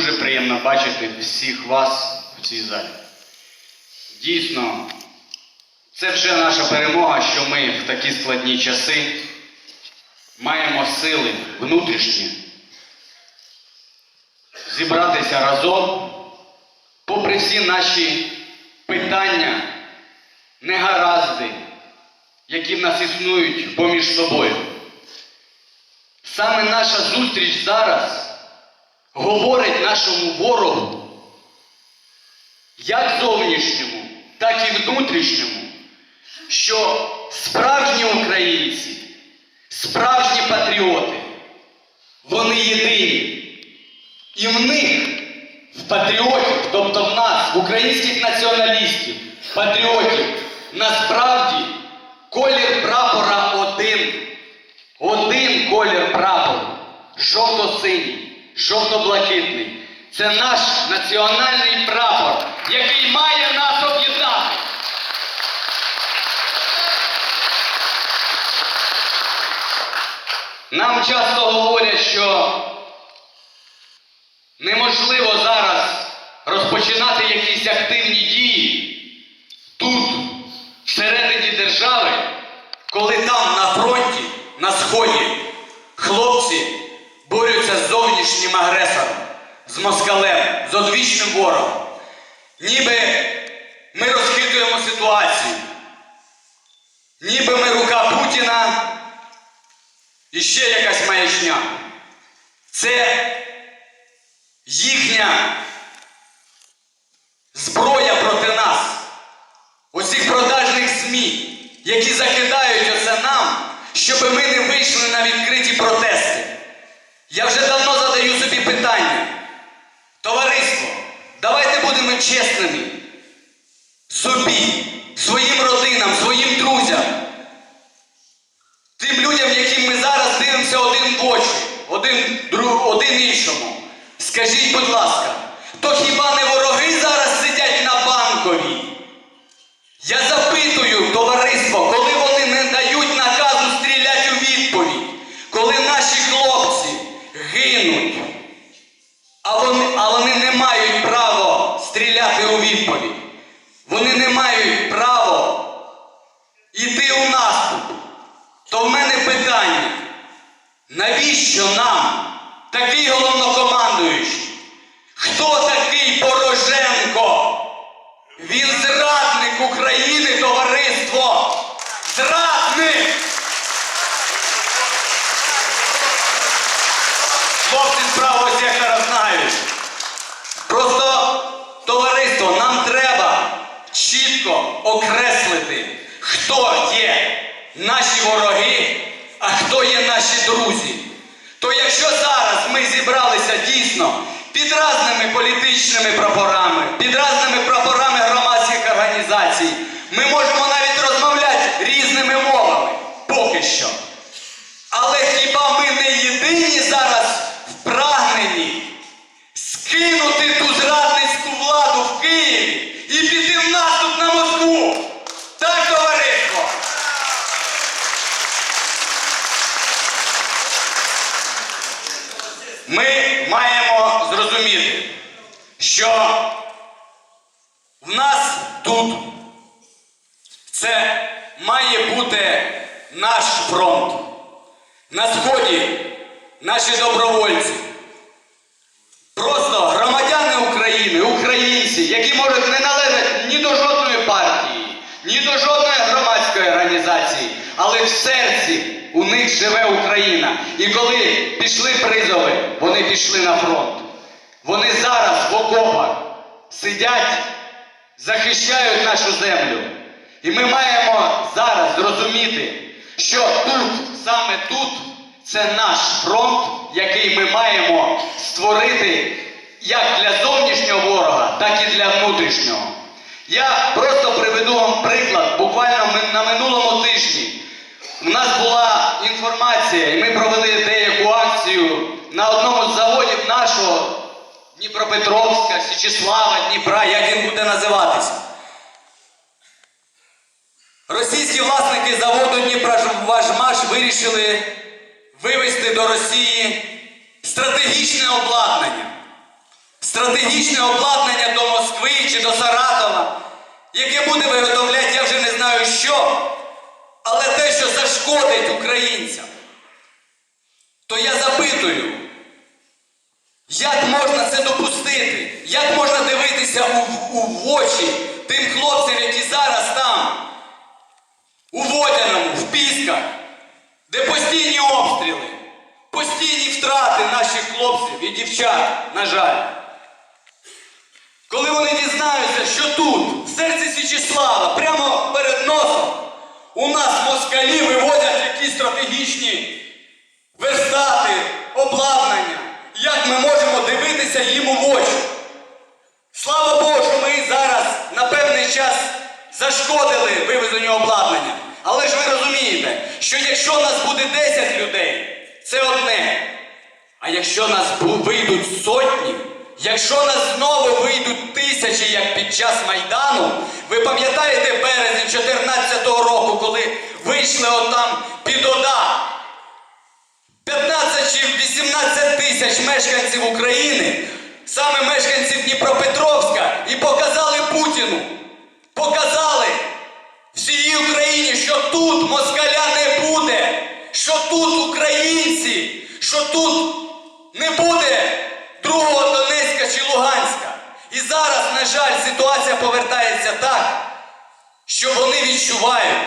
дуже приємно бачити всіх вас в цій залі. Дійсно, це вже наша перемога, що ми в такі складні часи маємо сили внутрішні зібратися разом, попри всі наші питання, негаразди, які в нас існують поміж собою. Саме наша зустріч зараз говорить нашому ворогу, як зовнішньому, так і внутрішньому, що справжні українці, справжні патріоти, вони єдині. І в них, в патріотів, тобто в нас, в українських націоналістів, патріотів, насправді колір прапора один. Один колір прапору. Жовто-синій, жовто-блакитний. Це наш національний прапор, який має нас об'єднати. Нам часто говорять, що неможливо зараз розпочинати якісь активні дії тут, всередині держави, коли там на фронті, на сході, зовнішнім агресором, з москалем, з одвічним ворогом. Ніби ми розхитуємо ситуацію. Ніби ми рука Путіна і ще якась маячня. Це їхня зброя проти нас. Оцих продажних ЗМІ, які закидають оце нам, щоб ми не вийшли на відкриті протести. Я вже давно задаю собі питання. Товариство, давайте будемо чесними собі, своїм родинам, своїм друзям, тим людям, яким ми зараз дивимося один в очі, один, друг, один іншому. Скажіть, будь ласка, то хіба не вороги зараз сидять на банковій? Я запитую товариство, коли вони не дають наказу стріляти у відповідь, коли наші хлопці гинуть, а вони, а вони не мають права стріляти у відповідь. Вони не мають права йти у наступ. То в мене питання, навіщо нам такий головнокомандуючий? Хто такий Пороженко? Він зрадник України, товариство! Зрадник! Хлопці з правого сектора знають. Просто, товариство, нам треба чітко окреслити, хто є наші вороги, хто є наші друзі. То якщо зараз ми зібралися дійсно під разними політичними прапорами, під разними прапорами громадських організацій, ми можемо навіть розмовляти різними мовами поки що. Але хіба ми не єдині зараз в прагненні скинути ту зрадницьку владу в Києві і піти в наступ на Москву? Так, товариство? Ми маємо зрозуміти, що в нас тут це бути наш фронт. На сході наші добровольці. Просто громадяни України, українці, які можуть не належати ні до жодної партії, ні до жодної громадської організації, але в серці у них живе Україна. І коли пішли призови, вони пішли на фронт. Вони зараз в окопах сидять, захищають нашу землю. І ми маємо зараз зрозуміти, що тут, саме тут, це наш фронт, який ми маємо створити як для зовнішнього ворога, так і для внутрішнього. Я просто приведу вам приклад. Буквально на минулому тижні у нас була інформація, і ми провели деяку акцію на одному з заводів нашого Дніпропетровська, Січеслава, Дніпра, як він буде називатися. Російські власники заводу Дніпроважмаш вирішили вивезти до Росії стратегічне обладнання. стратегічне обладнання до Москви чи до Саратова, яке буде виготовляти, я вже не знаю що, але те, що зашкодить українцям, то я запитую, як можна це допустити? Як можна дивитися у, у очі тим хлопцям, які зараз там, у Водяному, в Пісках, де постійні обстріли, постійні втрати наших хлопців і дівчат, на жаль. Коли вони дізнаються, що тут, в серці Січеслава, прямо перед носом, у нас москалі вивозять якісь стратегічні верстати, обладнання, як ми можемо дивитися їм у очі? Слава Богу, що ми зараз на певний час зашкодили вивезенню обладнання. Але ж ви розумієте, що якщо нас буде 10 людей, це одне. А якщо нас вийдуть сотні, якщо нас знову вийдуть тисячі, як під час Майдану, ви пам'ятаєте березень 14-го року, коли вийшли отам під ОДА? 15 чи 18 тисяч мешканців України, саме мешканців Дніпропетровська, і показали Путіну, показали всій Україні, що тут москаля не буде, що тут українці, що тут не буде другого Донецька чи Луганська. І зараз, на жаль, ситуація повертається так, що вони відчувають,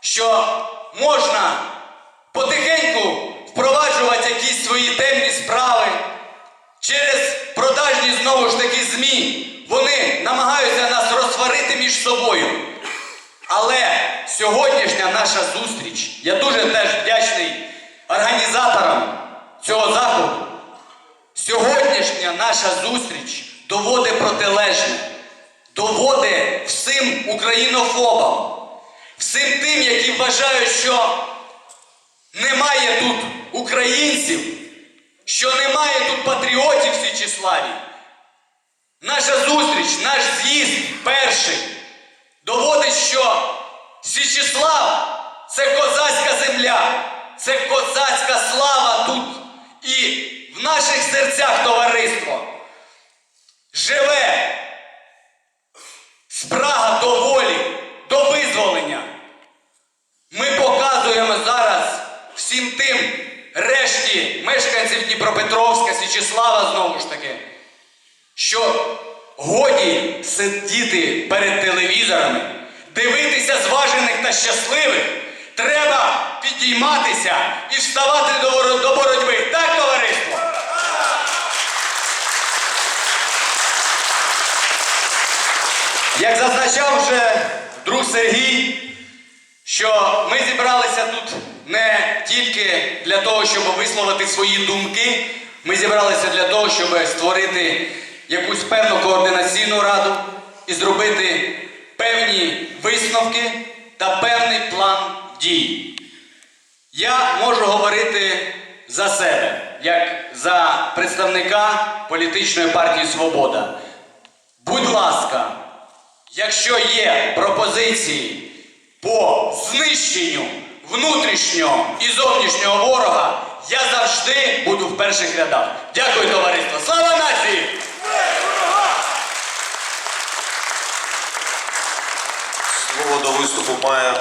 що можна потихеньку впроваджувати якісь свої темні справи. Через продажні знову ж таки ЗМІ вони намагаються нас розсварити між собою. Але сьогоднішня наша зустріч, я дуже теж вдячний організаторам цього заходу. Сьогоднішня наша зустріч доводить протилежне, доводить всім українофобам, всім тим, які вважають, що немає тут українців, що немає тут патріотів в Січеславі. Наша зустріч, наш з'їзд перший доводить, що Січеслав це козацька земля, це козацька слава тут. І в наших серцях товариство живе спрага до волі, до визволення. Ми показуємо зараз всім тим решті мешканців Дніпропетровська, Січеслава знову ж таки, що годі сидіти перед телевізорами, дивитися зважених та щасливих, треба підійматися і вставати до, боротьби. Так, товариство? Як зазначав вже друг Сергій, що ми зібралися тут не тільки для того, щоб висловити свої думки, ми зібралися для того, щоб створити якусь певну координаційну раду і зробити певні висновки та певний план дій. Я можу говорити за себе, як за представника політичної партії Свобода. Будь ласка, якщо є пропозиції по знищенню внутрішнього і зовнішнього ворога, я завжди буду в перших рядах. Дякую, товариство! Слава нації! Слово до виступу має